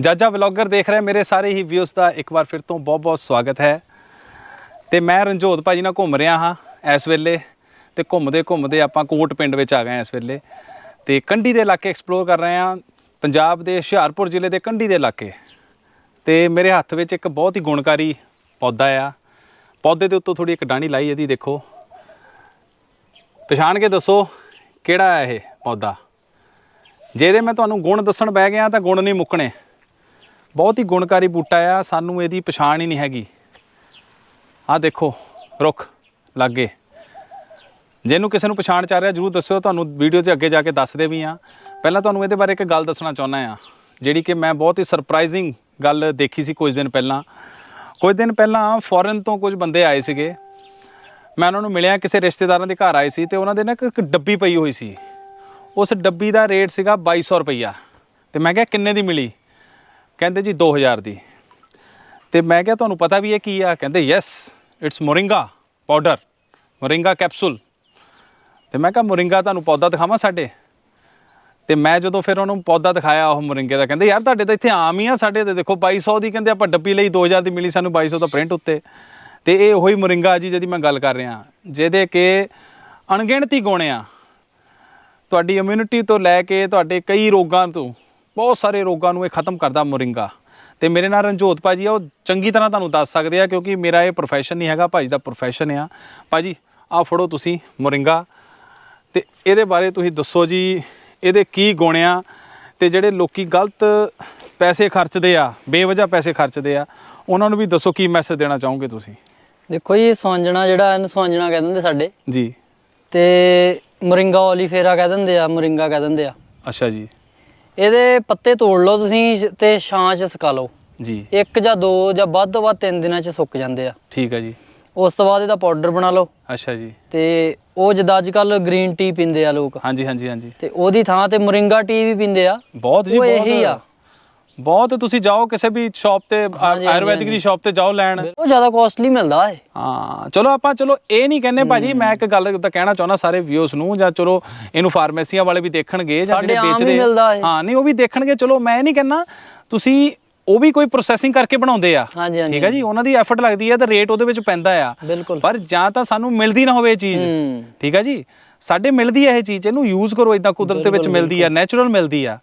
Jaja vlogger ਦੇਖ ਰਹੇ ਮੇਰੇ ਸਾਰੇ ਹੀ ਵਿਊਜ਼ ਦਾ ਇੱਕ ਵਾਰ ਫਿਰ ਤੋਂ ਬਹੁਤ-ਬਹੁਤ ਸਵਾਗਤ ਹੈ। ਤੇ ਮੈਂ ਰਣਜੋਤ ਭਾਜੀ ਨਾਲ ਘੁੰਮ ਰਿਹਾ ਹਾਂ ਇਸ ਵੇਲੇ ਤੇ ਘੁੰਮਦੇ ਘੁੰਮਦੇ ਆਪਾਂ ਕੋਟ ਪਿੰਡ ਵਿੱਚ ਆ ਗਏ ਹਾਂ ਇਸ ਵੇਲੇ। ਤੇ ਕੰਢੀ ਦੇ ਇਲਾਕੇ ਐਕਸਪਲੋਰ ਕਰ ਰਹੇ ਹਾਂ ਪੰਜਾਬ ਦੇ ਹੁਸ਼ਿਆਰਪੁਰ ਜ਼ਿਲ੍ਹੇ ਦੇ ਕੰਢੀ ਦੇ ਇਲਾਕੇ। ਤੇ ਮੇਰੇ ਹੱਥ ਵਿੱਚ ਇੱਕ ਬਹੁਤ ਹੀ ਗੁਣਕਾਰੀ ਪੌਦਾ ਆ। ਪੌਦੇ ਦੇ ਉੱਤੋਂ ਥੋੜੀ ਇੱਕ ਡਾਣੀ ਲਾਈ ਇਹਦੀ ਦੇਖੋ। ਪਛਾਣ ਕੇ ਦੱਸੋ ਕਿਹੜਾ ਹੈ ਇਹ ਪੌਦਾ? ਜਿਹਦੇ ਮੈਂ ਤੁਹਾਨੂੰ ਗੁਣ ਦੱਸਣ ਬਹਿ ਗਿਆ ਤਾਂ ਗੁਣ ਨਹੀਂ ਮੁੱਕਣੇ। ਬਹੁਤ ਹੀ ਗੁਣਕਾਰੀ ਬੂਟਾ ਆ, ਸਾਨੂੰ ਇਹਦੀ ਪਛਾਣ ਹੀ ਨਹੀਂ ਹੈਗੀ। ਆਹ ਦੇਖੋ, ਰੁੱਖ ਲੱਗੇ। ਜਿਹਨੂੰ ਕਿਸੇ ਨੂੰ ਪਛਾਣ ਚ ਰਿਹਾ, ਜਰੂਰ ਦੱਸਿਓ, ਤੁਹਾਨੂੰ ਵੀਡੀਓ 'ਚ ਅੱਗੇ ਜਾ ਕੇ ਦੱਸਦੇ ਵੀ ਆ ਪਹਿਲਾਂ ਤੁਹਾਨੂੰ ਇਹਦੇ ਬਾਰੇ ਇੱਕ ਗੱਲ ਦੱਸਣਾ ਚਾਹੁੰਦਾ ਆ ਜਿਹੜੀ ਕਿ ਮੈਂ ਬਹੁਤ ਹੀ ਸਰਪ੍ਰਾਈਜ਼ਿੰਗ ਗੱਲ ਦੇਖੀ ਸੀ ਕੁਝ ਦਿਨ ਪਹਿਲਾਂ। ਕੁਝ ਦਿਨ ਪਹਿਲਾਂ ਫੋਰਨ ਤੋਂ ਕੁਝ ਬੰਦੇ ਆਏ ਸੀਗੇ। ਮੈਂ ਉਹਨਾਂ ਨੂੰ ਮਿਲਿਆ, ਕਿਸੇ ਰਿਸ਼ਤੇਦਾਰਾਂ ਦੇ ਘਰ ਆਏ ਸੀ ਤੇ ਉਹਨਾਂ ਦੇ ਨਾ ਇੱਕ- ਇੱਕ ਡੱਬੀ ਪਈ ਹੋਈ ਸੀ। ਉਸ ਡੱਬੀ ਦਾ ਰੇਟ ਸੀਗਾ 2200 ਰੁਪਈਆ। ਤੇ ਮੈਂ ਕਿਹਾ, ਕਿੰਨੇ ਦੀ ਮਿਲੀ? ਕਹਿੰਦੇ ਜੀ 2000 ਦੀ। ਤੇ ਮੈਂ ਕਿਹਾ ਤੁਹਾਨੂੰ ਪਤਾ ਵੀ ਇਹ ਕੀ ਆ? ਕਹਿੰਦੇ yes it's moringa powder moringa capsule ਤੇ ਮੈਂ ਕਿਹਾ ਮੋਰਿੰਗਾ ਤੁਹਾਨੂੰ ਪੌਦਾ ਦਿਖਾਵਾਂ ਸਾਡੇ? ਤੇ ਮੈਂ ਜਦੋਂ ਫਿਰ ਉਹਨੂੰ ਪੌਦਾ ਦਿਖਾਇਆ, ਉਹ ਮੋਰਿੰਗੇ ਦਾ ਕਹਿੰਦੇ, ਯਾਰ ਤੁਹਾਡੇ ਤਾਂ ਇੱਥੇ ਆਮ ਹੀ ਆ ਸਾਡੇ ਤੇ, ਦੇਖੋ 2200 ਦੀ ਕਹਿੰਦੇ ਆਪਾਂ ਡੱਬੀ ਲਈ 2000 ਦੀ ਮਿਲੀ ਸਾਨੂੰ 2200 ਦਾ ਪ੍ਰਿੰਟ ਉੱਤੇ। ਤੇ ਇਹ ਉਹੀ ਮੋਰਿੰਗਾ ਜੀ ਜਿਹਦੀ ਮੈਂ ਗੱਲ ਕਰ ਰਿਹਾ। ਜਿਹਦੇ ਕਿ ਅਣਗਿਣਤੀ ਗੁਣ ਆ। ਤੁਹਾਡੀ ਇਮਿਊਨਿਟੀ ਤੋਂ ਲੈ ਕੇ ਤੁਹਾਡੇ ਕਈ ਰੋਗਾਂ ਤੋਂ ਬਹੁਤ ਸਾਰੇ ਰੋਗਾਂ ਨੂੰ ਇਹ ਖਤਮ ਕਰਦਾ ਮੋਰਿੰਗਾ। ਤੇ ਮੇਰੇ ਨਾਲ ਰਣਜੋਤ ਭਾਜੀ ਆ ਉਹ ਚੰਗੀ ਤਰ੍ਹਾਂ ਤੁਹਾਨੂੰ ਦੱਸ ਸਕਦੇ ਆ ਕਿਉਂਕਿ ਮੇਰਾ ਇਹ ਪ੍ਰੋਫੈਸ਼ਨ ਨਹੀਂ ਹੈਗਾ ਭਾਜੀ ਦਾ ਪ੍ਰੋਫੈਸ਼ਨ ਆ। ਭਾਜੀ ਆ ਫੜੋ ਤੁਸੀਂ ਮੋਰਿੰਗਾ। ਤੇ ਇਹਦੇ ਬਾਰੇ ਤੁਸੀਂ ਦੱਸੋ ਜੀ ਇਹਦੇ ਕੀ ਗੁਣ ਆ? ਤੇ ਜਿਹੜੇ ਲੋਕੀ ਗਲਤ ਪੈਸੇ ਖਰਚਦੇ ਆ ਬੇਵਜ੍ਹਾ ਪੈਸੇ ਖਰਚਦੇ ਆ ਉਹਨਾਂ ਨੂੰ ਵੀ ਦੱਸੋ ਕੀ ਮੈਸੇਜ ਦੇਣਾ ਚਾਹੋਗੇ ਤੁਸੀਂ? ਦੇਖੋ ਜੀ ਸਵਾਂਜਣਾ ਜਿਹੜਾ ਇਹਨੂੰ ਸਵਾਂਜਣਾ ਕਹਿ ਦਿੰਦੇ ਸਾਡੇ। ਜੀ। ਤੇ ਮੋਰਿੰਗਾ ਓਲੀਫੇਰਾ ਕਹਿ ਦਿੰਦੇ ਆ ਮੋਰਿੰਗਾ ਕਹਿ ਦਿੰਦੇ ਆ। ਅੱਛਾ ਜੀ। ਇਹਦੇ ਪੱਤੇ ਤੋੜ ਲਓ ਤੁਸੀਂ ਤੇ ਛਾਂ 'ਚ ਸੁਕਾ ਲਓ। ਜੀ। ਇੱਕ ਜਾਂ ਦੋ ਜਾਂ ਵੱਧ ਤੋਂ ਵੱਧ ਤਿੰਨ ਦਿਨਾਂ 'ਚ ਸੁੱਕ ਜਾਂਦੇ ਆ। ਠੀਕ ਹੈ ਜੀ। ਉਸ ਤੋਂ ਬਾਅਦ ਇਹਦਾ ਪਾਊਡਰ ਬਣਾ ਲਓ। ਅੱਛਾ ਜੀ। ਤੇ ਉਹ ਜਿੱਦਾਂ ਅੱਜ ਕੱਲ ਗ੍ਰੀਨ ਟੀ ਪੀਂਦੇ ਆ ਲੋਕ। ਹਾਂਜੀ ਹਾਂਜੀ ਹਾਂਜੀ। ਤੇ ਉਹਦੀ ਥਾਂ ਤੇ ਮੋਰਿੰਗਾ ਟੀ ਵੀ ਪੀਂਦੇ ਆ। ਬਹੁਤ ਜੀ ਉਹ ਬਹੁਤ। ਇਹੀ ਆ। ਬਹੁਤ ਤੁਸੀਂ ਜਾਓ ਕਿਸੇ ਵੀ ਸ਼ਾਪ ਤੇ ਆ- ਹਾਂਜੀ, ਆਯੁਰਵੈਦਿਕ ਦੀ ਹਾਂਜੀ। ਸ਼ਾਪ ਤੇ ਜਾਓ ਲੈਣ। ਉਹ ਜ਼ਿਆਦਾ ਕਾਸਟਲੀ ਮਿਲਦਾ ਏ ਹਾਂ ਚਲੋ ਆਪਾਂ ਚਲੋ ਇਹ ਨਹੀਂ ਕਹਿੰਦੇ ਭਾਜੀ ਮੈਂ ਇੱਕ ਗੱਲ ਤਾਂ ਕਹਿਣਾ ਚਾਹੁੰਦਾ ਸਾਰੇ ਵਿਊਸ ਨੂੰ ਜਾਂ ਚਲੋ ਇਹਨੂੰ ਫਾਰਮੇਸੀਆਂ ਵਾਲੇ ਵੀ ਦੇਖਣਗੇ ਜਾਂ ਸਾਡੇ ਜਿਹੜੇ ਆਮ ਹੀ ਵੇਚਦੇ ਮਿਲਦਾ। ਹਾਂ ਨਹੀਂ ਉਹ ਵੀ ਦੇਖਣਗੇ ਚਲੋ ਮੈਂ ਇਹ ਨਹੀਂ ਕਹਿੰਦਾ ਤੁਸੀਂ ਉਹ ਵੀ ਕੋਈ ਪ੍ਰੋਸੈਸਿੰਗ ਕਰਕੇ ਬਣਾਉਂਦੇ ਆ। ਹਾਂਜੀ ਹਾਂਜੀ। ਠੀਕ ਹੈ ਜੀ ਉਹਨਾਂ ਦੀ ਐਫਰਟ ਲੱਗਦੀ ਹੈ ਤਾਂ ਰੇਟ ਉਹਦੇ ਵਿੱਚ ਪੈਂਦਾ ਆ। ਬਿਲਕੁਲ। ਪਰ ਜਾਂ ਤਾਂ ਸਾਨੂੰ ਮਿਲਦੀ ਨਾ ਹੋਵੇ ਇਹ ਚੀਜ਼। ਹੂੰ। ਠੀਕ ਹੈ ਜੀ? ਸਾਡੇ ਮਿਲਦੀ ਹੈ ਇਹ ਚੀਜ਼ ਇਹਨੂੰ ਯੂਜ਼ ਕਰੋ ਇਦਾਂ ਕੁਦਰਤ ਦੇ ਵਿੱਚ ਮਿਲਦੀ ਆ ਨੈਚੁਰਲ ਮਿਲਦੀ ਆ।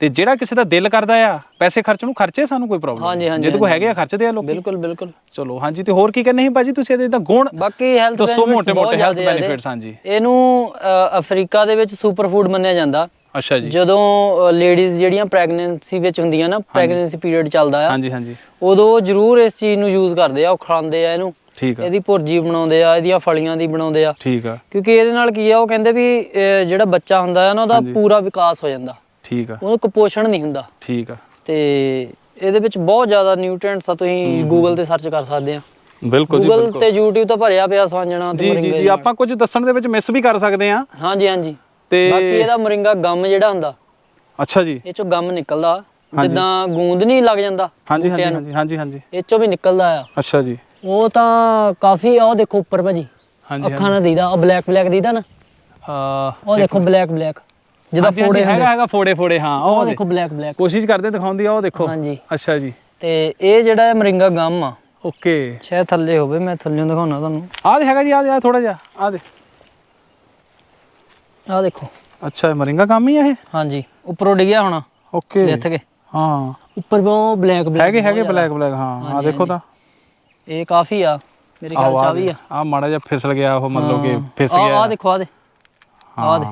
ਤੇ ਜਿਹੜਾ ਕਿਸੇ ਦਾ ਦਿਲ ਕਰਦਾ ਆ ਪੈਸੇ ਖਰਚਣ ਨੂੰ ਖਰਚੇ ਸਾਨੂੰ ਕੋਈ ਪ੍ਰੋਬਲਮ ਹਾਂਜੀ, ਹਾਂਜੀ, ਜਿਹਦੇ ਕੋਲ ਹਾਂਜੀ। ਹੈਗੇ ਆ ਖਰਚਦੇ ਆ ਲੋਕ। ਬਿਲਕੁਲ ਬਿਲਕੁਲ। ਚਲੋ ਹਾਂਜੀ ਤੇ ਹੋਰ ਕੀ ਕਹਿੰਦੇ ਸੀ ਭਾਜੀ ਤੁਸੀਂ? ਇਹਦੇ ਤਾਂ ਗੁਣ ਬਾਕੀ ਹੈਲਥ ਦੱਸੋ ਮੋਟੇ-ਮੋਟੇ health benefits, ਹਾਂਜੀ। ਇਹਨੂੰ ਅ, ਅਫਰੀਕਾ ਦੇ ਵਿੱਚ ਸੁਪਰ ਫੂਡ ਮੰਨਿਆ ਜਾਂਦਾ। ਅੱਛਾ ਜੀ। ਜਦੋਂ ਲੇਡੀਜ਼ ਜਿਹੜੀਆਂ ਪ੍ਰੈਗਨੈਂਸੀ ਵਿੱਚ ਹੁੰਦੀਆਂ ਨਾ ਪ੍ਰੈਗਨੈਂਸੀ ਪੀਰੀਅਡ ਚੱਲਦਾ ਆ ਹਾਂਜੀ ਹਾਂਜੀ। ਉਦੋਂ ਜ਼ਰੂਰ ਇਸ ਚੀਜ਼ ਨੂੰ ਯੂਜ਼ ਕਰਦੇ ਆ ਉਹ ਖਾਂਦੇ ਆ ਇਹਨੂੰ। ਠੀਕ ਆ। ਇਹਦੀ ਭੁਰਜੀ ਬਣਾਉਂਦੇ ਆ ਇਹਦੀਆਂ ਫਲੀਆਂ ਦੀ ਬਣਾਉਂਦੇ ਆ। ਠੀਕ ਆ। ਕਿਉਂਕਿ ਇਹਦੇ ਨਾਲ ਕੀ ਆ ਉਹ ਕਹਿੰਦੇ ਵੀ ਜਿਹੜਾ ਬੱਚਾ ਹੁੰਦਾ ਹੈ ਨਾ ਉਹਦਾ ਪੂਰਾ ਵਿਕਾਸ ਹੋ ਜਾਂਦਾ। ਠੀਕ ਆ। ਉਹਨੂੰ ਕੁਪੋਸ਼ਣ ਨਹੀਂ ਹੁੰਦਾ। ਠੀਕ ਆ। ਤੇ ਇਹਦੇ ਵਿੱਚ ਬਹੁਤ ਜ਼ਿਆਦਾ ਨਿਊਟ੍ਰੀਐਂਟਸ ਆ ਤੁਸੀਂ ਗੂਗਲ ਤੇ ਸਰਚ ਕਰ ਸਕਦੇ ਆ। ਬਿਲਕੁਲ ਜੀ ਗੂਗਲ ਬਿਲਕੁਲ। ਤੇ YouTube ਤੇ ਭਰਿਆ ਪਿਆ ਸਵਾਂਜਣਾ ਤੇ ਜੀ ਜੀ ਮੋਰਿੰਗਾ ਜੀ ਦੀਆਂ। ਆਪਾਂ ਕੁਝ ਦੱਸਣ ਦੇ ਵਿੱਚ ਮਿਸ ਵੀ ਕਰ ਸਕਦੇ ਆ। ਹਾਂਜੀ ਹਾਂਜੀ। ਤੇ ਬਾਕੀ ਇਹਦਾ ਮੋਰਿੰਗਾ ਗਮ ਜਿਹੜਾ ਹੁੰਦਾ ਅੱਛਾ ਜੀ। ਇਹ ਚੋਂ ਗਮ ਨਿਕਲਦਾ। ਜਿੱਦਾਂ ਗੂੰਦ ਨਹੀਂ ਲੱਗ ਜਾਂਦਾ ਹਾਂਜੀ ਹਾਂਜੀ ਹਾਂਜੀ ਹਾਂਜੀ ਇਹ ਚੋਂ ਵੀ ਨਿਕਲਦਾ ਆ। ਅੱਛਾ ਜੀ। ਉਹ ਤਾਂ ਕਾਫੀ ਉਹ ਦੇਖੋ ਉੱਪਰ ਭਾਜੀ। ਹਾਂਜੀ ਅੱਖਾਂ ਨਾਲ ਦੀਦਾ ਉਹ ਬਲੈਕ ਬਲੈਕ ਦੀਦਾ ਨਾ। ਆ ਉਹ ਦੇਖੋ ਬਲੈਕ ਬਲੈਕ ਜਿਹਦਾ ਫੋੜੇ ਹੈਗਾ ਹੈਗਾ ਫੋੜੇ ਫੋੜੇ ਹਾਂ ਉਹ ਦੇਖੋ ਬਲੈਕ ਬਲੈਕ ਕੋਸ਼ਿਸ਼ ਕਰਦੇ ਦਿਖਾਉਂਦੀ ਆ ਉਹ ਦੇਖੋ। ਹਾਂਜੀ। ਅੱਛਾ ਜੀ। ਤੇ ਇਹ ਜਿਹੜਾ ਹੈ ਮੋਰਿੰਗਾ ਗਮ ਆ। ਓਕੇ। ਸ਼ਾਇਦ ਥੱਲੇ ਹੋਵੇ ਮੈਂ ਥੱਲੇੋਂ ਦਿਖਾਉਣਾ ਤੁਹਾਨੂੰ। ਆਹ ਦੇ ਹੈਗਾ ਜੀ ਆਹ ਦੇ ਥੋੜਾ ਜਿਹਾ ਆਹ ਦੇ। ਆਹ ਦੇਖੋ। ਅੱਛਾ ਇਹ ਮਰਿੰਗਾ ਕੰਮ ਹੀ ਆ ਇਹ? ਹਾਂਜੀ ਉੱਪਰੋਂ ਡਿੱਗਿਆ ਹੋਣਾ। ਓਕੇ। ਲਿੱਥ ਕੇ। ਹਾਂ। ਉੱਪਰ ਉਹ ਬਲੈਕ ਬਲੈਕ ਹੈਗੇ ਹੈਗੇ ਬਲੈਕ ਬਲੈਕ ਹਾਂ। ਆ ਦੇਖੋ ਤਾਂ। ਇਹ ਕਾਫੀ ਆ ਮੇਰੇ ਖਿਆਲ ਚ ਆ ਵੀ ਆ। ਆ ਮਾੜਾ ਜਿਹਾ ਫਿਸਲ ਗਿਆ ਉਹ ਮੰਨ ਲਓ ਕਿ ਫਿਸ ਆ ਗਿਆ। ਆ ਦੇਖੋ ਆ ਦੇ। ਆ ਦੇ।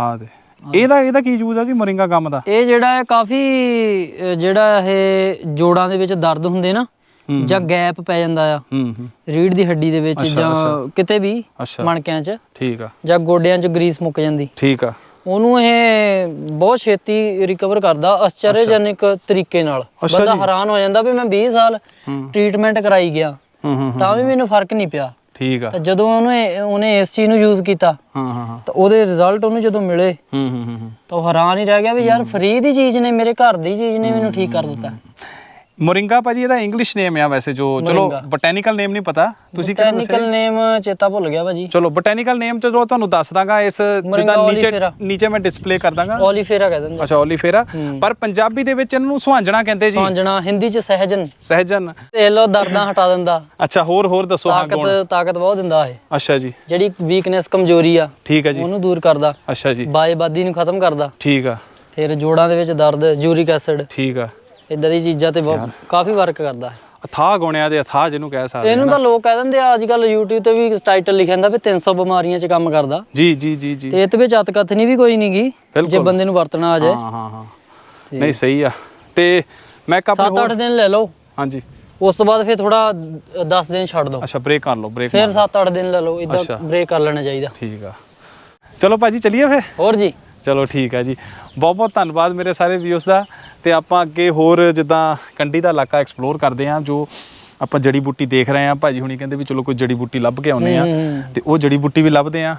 ਆ ਦੇ। ਇਹਦਾ ਇਹਦਾ ਕੀ ਯੂਜ਼ ਆ ਜੀ ਮਰਿੰਗਾ ਕੰਮ ਦਾ? ਇਹ ਜਿਹੜਾ ਹੈ ਕਾਫੀ ਜਿਹੜਾ ਇਹ ਜੋੜਾਂ ਦੇ ਵਿੱਚ ਦਰਦ ਹੁੰਦੇ ਨਾ। ਜਾਂ ਗੈਪ ਪੈ ਜਾਂਦਾ ਆ। ਹੂੰ ਹੂੰ। ਰੀੜ ਦੀ ਹੱਡੀ ਦੇ ਵਿੱਚ ਅੱਛਾ, ਜਾਂ ਅੱਛਾ। ਕਿਤੇ ਵੀ ਅੱਛਾ। ਮਣਕਿਆਂ 'ਚ ਠੀਕ ਆ। ਜਾਂ ਗੋਡਿਆਂ 'ਚ ਗਰੀਸ ਮੁੱਕ ਜਾਂਦੀ। ਠੀਕ ਆ। ਉਹਨੂੰ ਇਹ ਬਹੁਤ ਛੇਤੀ ਰਿਕਵਰ ਕਰਦਾ ਅਸਚਰਜਨਕ ਤਰੀਕੇ ਨਾਲ। ਅੱਛਾ ਬੰਦਾ ਜੀ। ਹੈਰਾਨ ਹੋ ਜਾਂਦਾ ਵੀ ਮੈਂ 20 ਸਾਲ ਹੂੰ। ਟ੍ਰੀਟਮੈਂਟ ਕਰਾਈ ਗਿਆ। ਹੂੰ ਹੂੰ ਹੂੰ, ਤਾਂ ਵੀ ਮੈਨੂੰ ਫ਼ਰਕ ਨਹੀਂ ਪਿਆ। ਠੀਕ ਆ। ਤਾਂ ਜਦੋਂ ਉਹਨੇ ਉਹਨੇ ਇਸ ਚੀਜ਼ ਨੂੰ ਯੂਜ਼ ਕੀਤਾ ਹਾਂ ਹਾਂ ਹਾਂ। ਤਾਂ ਉਹਦੇ ਰਿਜ਼ਲਟ ਉਹਨੂੰ ਜਦੋਂ ਮਿਲੇ ਹੂੰ ਹੂੰ ਹੂੰ ਹੂੰ। ਤਾਂ ਉਹ ਹੈਰਾਨ ਹੀ ਰਹਿ ਗਿਆ ਵੀ ਯਾਰ ਫ੍ਰੀ ਦੀ ਚੀਜ਼ ਨੇ ਮੇਰੇ ਘਰ ਦੀ ਚੀਜ਼ ਨੇ ਮੈਨੂੰ ਠੀਕ ਕਰ ਦਿੱਤਾ। ਮੋਰਿੰਗਾ ਭਾਜੀ ਇਹਦਾ ਇੰਗਲਿਸ਼ ਨੇਮ ਆ ਵੈਸੇ ਜੋ ਚਲੋ ਮੋਰਿੰਗਾ। ਬੋਟੈਨੀਕਲ ਨੇਮ ਨਹੀਂ ਪਤਾ। ਤੁਸੀਂ ਕਿਹੜਾ ਦੱਸਿਆ? ਟੈਕਨੀਕਲ ਨੇਮ ਚੇਤਾ ਭੁੱਲ ਗਿਆ ਭਾਜੀ। ਚਲੋ ਬੋਟੈਨੀਕਲ ਨੇਮ ਤੇ ਜੋ ਤੁਹਾਨੂੰ ਦੱਸ ਦਾਂਗਾ ਇਸ ਮੋਰਿੰਗਾ ਜਿੱਦਾਂ ਨੀਚੇ। ਨੀਚੇ ਮੈਂ ਡਿਸਪਲੇ ਕਰ ਦਾਂਗਾ। ਓਲੀਫੇਰਾ ਕਹਿ ਦਿੰਦੇ ਅੱਛਾ ਓਲੀਫੇਰਾ ਹੂੰ। ਪਰ ਪੰਜਾਬੀ ਦੇ ਵਿੱਚ ਇਹਨੂੰ ਸੁਹਾਂਜਣਾ ਕਹਿੰਦੇ ਜੀ। ਸਾਂਝਣਾ ਹਿੰਦੀ ਚ ਸਹਿਜਨ। ਸਹਿਜਨ। ਤੇ ਲੋ ਦਰਦਾਂ ਹਟਾ ਦਿੰਦਾ। ਅੱਛਾ ਹੋਰ ਹੋਰ ਦੱਸੋ ਹਾਂ ਤਾਕਤ ਤਾਕਤ ਬਹੁਤ ਦਿੰਦਾ ਹੈ ਅੱਛਾ ਜੀ। ਜਿਹੜੀ ਵੀਕਨੈਸ ਕਮਜ਼ੋਰੀ ਆ ਠੀਕ ਹੈ ਜੀ। ਉਹਨੂੰ ਦੂਰ ਕਰਦਾ। ਅੱਛਾ ਜੀ। ਬਾਏਬਾਦੀ ਨੂੰ ਖਤਮ ਕਰਦਾ। ਠੀਕ ਆ। ਫਿਰ ਜੋੜਾਂ ਦੇ ਵਿੱਚ ਦਰਦ ਯੂਰਿਕ ਐਸਿਡ ਠੀਕ ਆ। ਇਦਾਂ ਦੀ ਚੀਜ਼ਾਂ ਤੇ ਬਹੁਤ ਕਾਫੀ ਵਰਕ ਕਰਦਾ। ਹੈ ਅਥਾਹ ਗੁਣਿਆਂ ਦੇ ਅਥਾਹ ਜਿਹਨੂੰ ਕਹਿ ਸਕਦੇ ਇਹਨੂੰ ਤਾਂ ਲੋਕ ਕਹਿ ਦਿੰਦੇ ਆ ਅੱਜ ਕੱਲ YouTube ਤੇ ਵੀ ਟਾਈਟਲ ਲਿਖਿਆ ਹੁੰਦਾ ਵੀ 300 ਬਿਮਾਰੀਆਂ 'ਚ ਕੰਮ ਕਰਦਾ। ਜੀ ਜੀ ਜੀ ਜੀ। ਤੇ ਇਹ ਤੇ ਵਿੱਚ ਅਤਕਥਨੀ ਵੀ ਕੋਈ ਨਹੀਂਗੀ ਜੇ ਬਿਲਕੁਲ। ਬੰਦੇ ਨੂੰ ਵਰਤਣਾ ਆ ਜਾਏ। ਹਾਂ ਹਾਂ ਹਾਂ। ਨਹੀਂ ਸਹੀ ਆ। ਤੇ ਮੈਂ ਕੱਪ 7-8 ਦਿਨ ਲੈ ਲਓ। ਹਾਂਜੀ। ਉਸ ਤੋਂ ਬਾਅਦ ਫਿਰ ਥੋੜਾ 10 ਦਿਨ ਛੱਡ ਦਿਓ ਅੱਛਾ ਬ੍ਰੇਕ ਕਰ ਲਓ ਬ੍ਰੇਕ ਫਿਰ 7-8 ਦਿਨ ਲੈ ਲਓ ਇਦਾਂ ਅੱਛਾ। ਬ੍ਰੇਕ ਕਰ ਲੈਣਾ ਚਾਹੀਦਾ। ਠੀਕ ਆ। ਚਲੋ ਭਾਜੀ ਚਲਿਏ ਫਿਰ। ਹੋਰ ਜੀ। ਚਲੋ ਠੀਕ ਹੈ ਜੀ। ਬਹੁਤ ਬਹੁਤ ਧੰਨਵਾਦ ਮੇਰੇ ਸਾਰੇ ਵੀਅਰਸ ਦਾ। ਤੇ ਆਪਾਂ ਅੱਗੇ ਹੋਰ ਜਿੱਦਾਂ ਕੰਡੀ ਦਾ ਇਲਾਕਾ ਐਕਸਪਲੋਰ ਕਰਦੇ ਹਾਂ ਜੋ ਆਪਾਂ ਜੜੀ ਬੂਟੀ ਦੇਖ ਰਹੇ ਹਾਂ। ਭਾਜੀ ਹੁਣੀ ਕਹਿੰਦੇ ਵੀ ਚਲੋ ਕੋਈ ਜੜੀ ਬੂਟੀ ਲੱਭ ਕੇ ਆਉਨੇ ਆ। ਤੇ ਉਹ ਜੜੀ ਬੂਟੀ ਵੀ ਲੱਭਦੇ ਆ